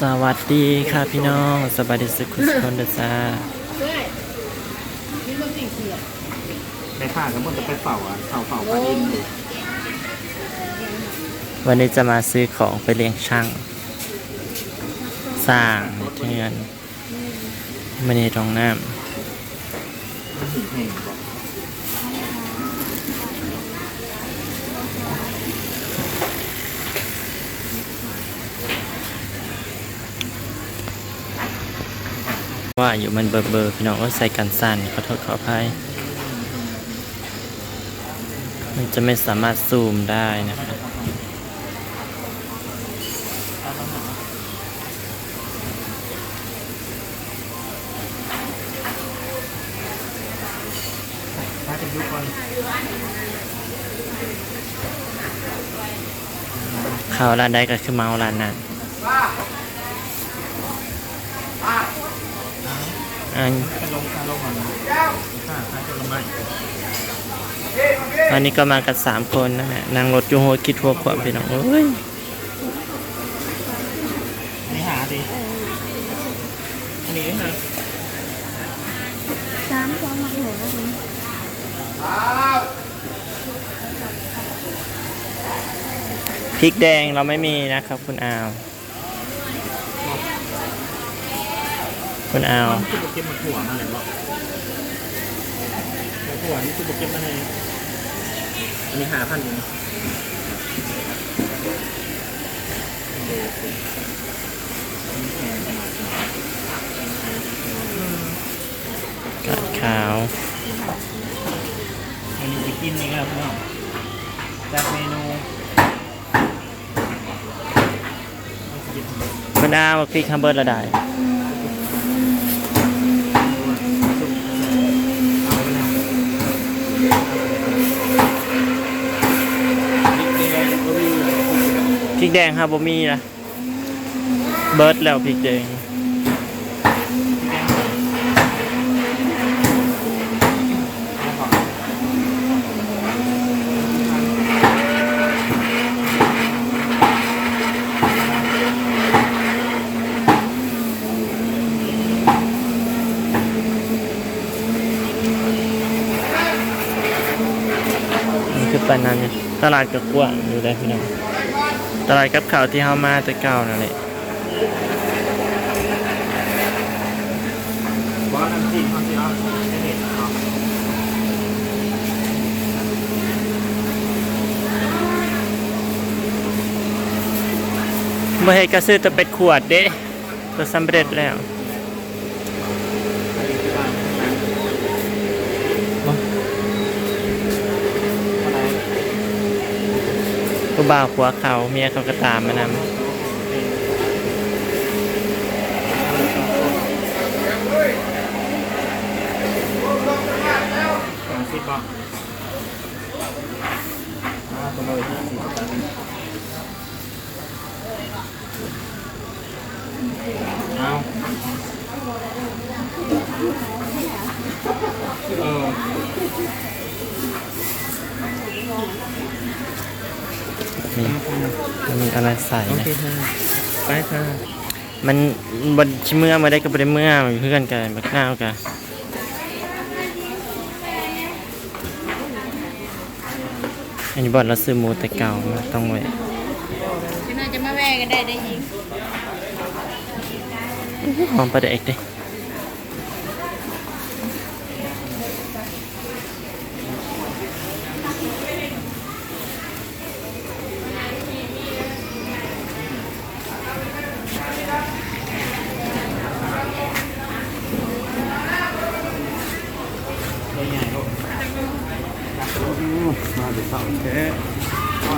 สวัสดีค่ะพี่น้องสวัสดีสุขุสุคนเดอจ้าในผ้าทั้งหมดจะไปเฝ้าอะเฝ้าเฝ้าปลาอินอยู่วันนี้จะมาซื้อของไปเลี้ยงช่าง สร้างเทือนมันในตรงน้มันหินแห้งบอกำ ว่าอยู่มันเบอร์เบอร์พี่น้องก็ใส่กันสั่นขอโทษขออภัยมันจะไม่สามารถซูมได้นะคะถ้าจะยุคก่อนเขาร้านใดก็คือเมาร้านนั้นอัน จะลงค่าลงก่อนนะค่าค่าจะลงไหม วันนี้ก็มากันสามคนนะฮะนั่งรถจูโฮคิดทัวขวบพี่น้องเอ้ยนี่หาดิอันนี้นะสามสองมาหัวแล้วคุณพริกแดงเราไม่มีนะครับคุณอาว คุณอาวมันคือโปรแกรมมันถั่วมาเลยบอกถั่วนี่คือโปรแกรมมาเลยอันนี้หาพันอยู่นะกาดขาวอันนี้จะกินนี่ก็แล้วพี่น้องจากเมนูคุณอาวพริกฮัมเบอร์ละได้ ริกแดงครับบ่มีนะเบิร์ดแล้วพริกแดงนี่คือปานนั้นเนี่ยตลาดกับกว้างอยู่ได้พี่น้อง ตลาดกับข่าวที่เฮามาแต่เก่านั่นแหละเมื่อให้กระซื้อแต่เป็ดขวดเด้ตัวสำเร็จแล้ว ผู้บ่าวผัวเขาเมียเขาก็ตามมานำสามสิบบาทอ่าตัวเลยห้าสิบบาทเอาเออ นี่มันมีอะไรใส่โอนะเคค่ะไปค่ะมันบนชิเมื่อมาได้ก็บ่ได้เมื่อมันเพื่อนกันบักหน้าวกันอันนี้บอดเราซื้อหมูแต่เก่ามาต้องไว้จะน่าจะมาแวกันได้ได้ยิงหอมปลาเด็กดิ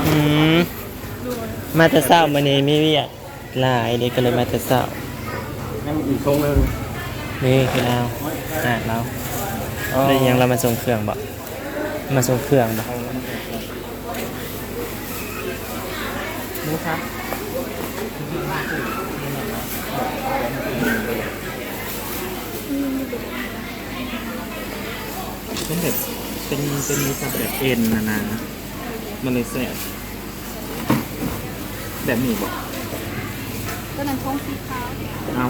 อืม มาแต่เศร้ามานี่มีเวียกหลายเด็กก็เลยมาแต่เศร้านั่งอีกตรงนึงนี่คือเราอะเราได้ยังเรามาส่งเครื่องบ่มาส่งเครื่องบ่รู้ครับเป็นแบบเป็นเป็นมีสับแบบเอ็นนะนะมันเลยแสบ แบบนี้บอกก็นั่นของสีขาวเอา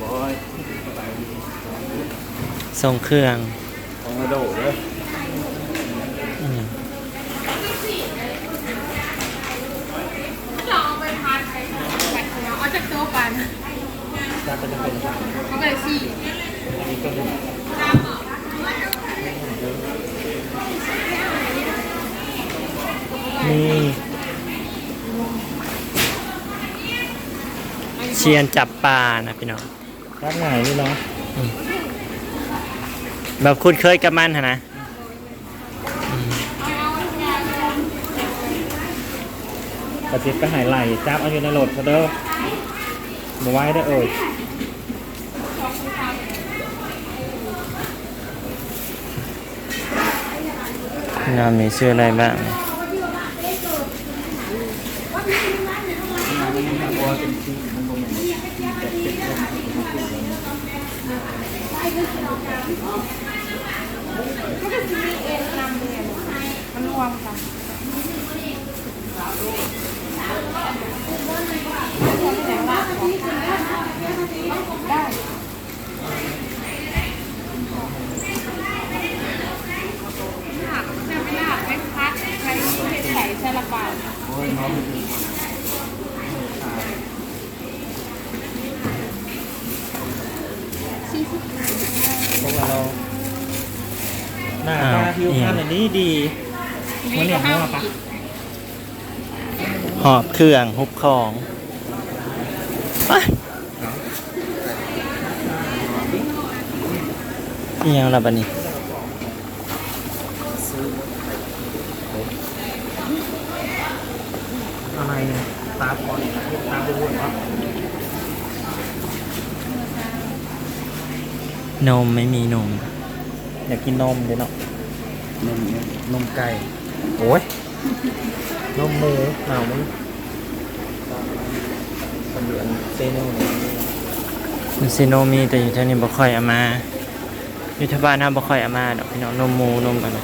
บอยทรงเครื่องของกระโดดเลยอืมลองเอาไปพันไปไปเอาจากโต๊ะปันจะเป็นเป็นเขาก็เลยสี่อันนี้ก็เป็ นนี่เชียนจับปลานะพี่น้องรักไหนนี่เนาะแบบคุณเคยกับมันหะนะปฏิก็หายไหลจับเอาอยู่ในรถเขาเด้อมาไว้ได้อเอ่ยงานมีชื่ออะไรบ้าง มันรวมกันได้หักแม่ไม่หักไม่พัดใช้เห็ดใส่ซาลเปายน้อง สี่สิบ พวกเราห น้าตาผิวพรรณอันนี้ดีมันเนี่ยมั่วปะหอบเครื่องฮุบของไปอีหยังล่ะบัดนี้อะไรเนี่ยตาพอเนี่ยตาเป็นวุ่นวะนมไม่มีนม อยากกินนมเดี๋ยวเนาะ นมนมไก่โอ้ยนมหมูหนาวมึงมันอยู่อันเซโน่เนี่ยมันซิโนมีแต่อยู่เท่านี้บ่ค่อยเอามาอยู่ที่บ้านถ้าบ่ค่อยเอามาดอกพี่น้องนมหมูนมอะไร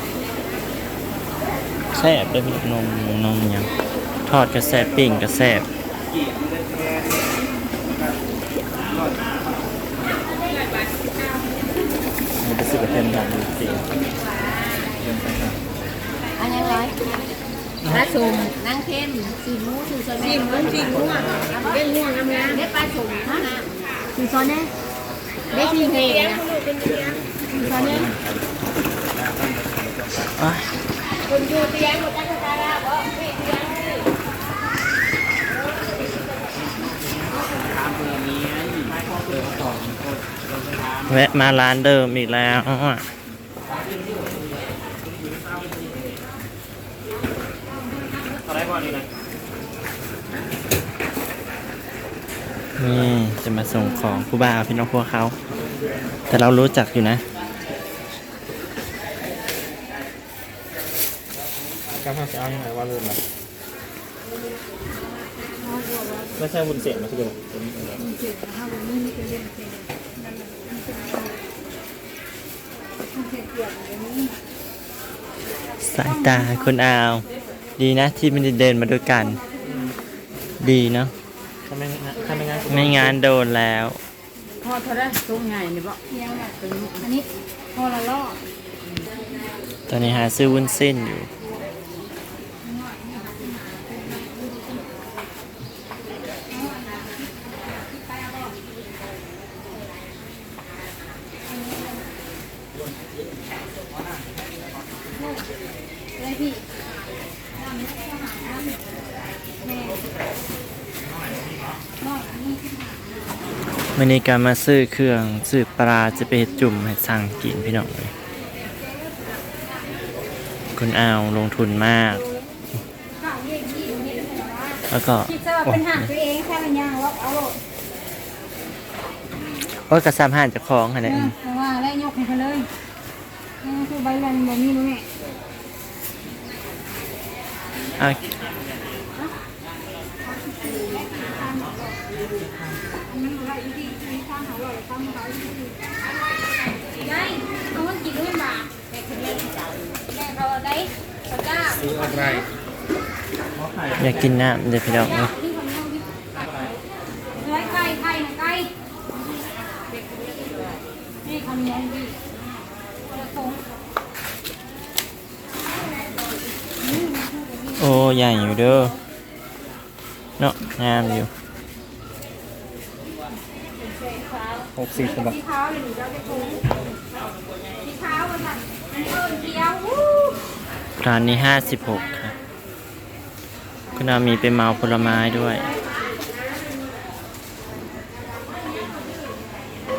แซ่บได้อพี่น้องนมหมูนมหยังทอดก็แซ่บปิ้งก็แซ่บมันเป็นสิบเปอร์เซ็นต์ของจริง อันยังไงป ลาสุ่มนางเข้มสีมูสีซอยแม่สีมูสีม่วงเล่นม่วงน้ำน้ำเล่นปลาสุ่มนะสีซอยแน่เล่นสีเฮงนะสีซอยแน่อ้ายคนอยู่เตียงหมดตั้งแต่ตาแล้วบ่เตียงแวะมาร้านเดิมอีกแล้วอะ เอาได้ก่อนดีนะ นี่จะมาส่งของผู้บ่าวพี่น้องพวกเขา แต่เรารู้จักอยู่นะกำลังจะเอายังไงว่าลืมละไม่ใช่วุ้นเส้นนะพี่ดูสายตาคนอาว ดีนะที่ไม่ได้เดินมาด้วยกัน ดีเนาะ ถ้าไม่งั้นถ้าไม่งั้นไม่งานโดนแล้ว พอเท่าไรตุ้งใหญ่นี่บ่เที่ยงแบบเป็นอันนี้พอละล่อตอนนี้หาซื้อวุ้นเส้นอยู่ เลยพี่ วันนี้การมาซื้อเครื่องซื้อปลาจะไปเฮ็ดจุ่มให้สั่งกินพี่น้องเลยคุณอาวลงทุนมาก แล้วก็คิดซะว่าเป็นหักตัวเองแค่มันยังว่าเอาโอ้ยกระซามห่านเจะคล้าของอะไรเพราะว่าได้ยกให้เขาเลยคือใบยันบ่มีรู้แม่อะได้เอามันกินด้วยมาแต่คือเล่นจังแม่เขาได้เขาจ้า ซื้ออะไรอยากกินน้ำเดี๋ยวพี่น้องเนาะไก่ไก่ไก่ไก่นี่คำนี้ดิโอ้ใหญ่อยู่เด้อเนาะงามอยู่ หกสิบบาเลยหนูจะไปถุงสีขามันสั่นมันเอิญเขียวร้านนี้ห้าสิบหกค่ะ คุณอามีเป็นเมาผลไม้ด้วย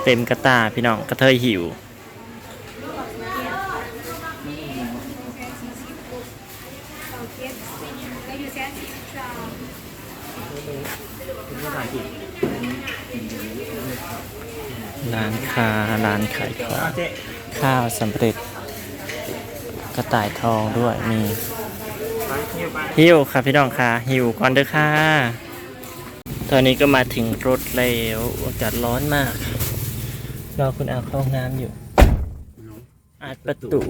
เต็มกระตาพี่น้องกระเทยหิว ร้าน ค้าร้านขายของข้าวสำเร็จ กระต่ายทองด้วยมีหิวค่ะพี่น้องค่ะหิวก่อนเด้อค่ะ ตอนนี้ก็มาถึงรถแล้วอากาศร้อนมากรอคุณอาเข้าห้องน้ำอยู่อาดประตู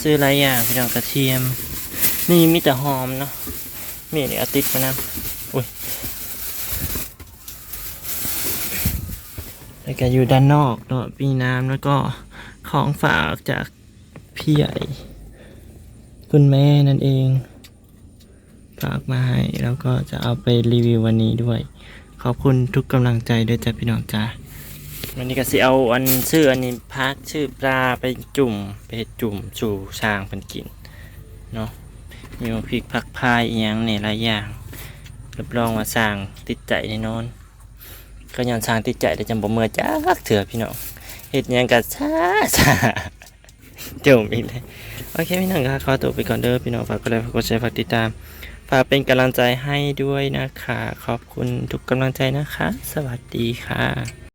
ซื้อหลายอย่างพี่น้องกระเทียม นี่มีแต่หอมเนาะมีเดี๋ยวติดมานะอุ้ย แล้วก็อยู่ด้านนอกเนาะมีน้ำแล้วก็ของฝากจากพี่ใหญ่ คุณแม่นั่นเอง ฝากมาให้ แล้วก็จะเอาไปรีวิววันนี้ด้วย ขอบคุณทุกกำลังใจด้วยจ้ะพี่น้องจ้าวันนี้ก็สิเอาอันชื่ออันนี้พักชื่อปลาไปจุ่มไปจุ่มสู่ช้างเพิ่นกินเนาะมีพริกผักพายอีหยังเนี่ยหลายอย่างรับรองว่าสร้างติดใจแน่นอน ก็ย้อนสร้างติดใจได้จำบ่เมื่อจักเถื่อพี่น้องเฮ็ดหยังก็ช้าช้าจมอีกเลยโอเคพี่น้องครับขอตัวไปก่อนเด้อพี่น้องฝากกดไลค์ฝากกดแชร์ฝากติดตามฝากเป็นกำลังใจให้ด้วยนะคะ ขอบคุณทุกกำลังใจนะคะ สวัสดีค่ะ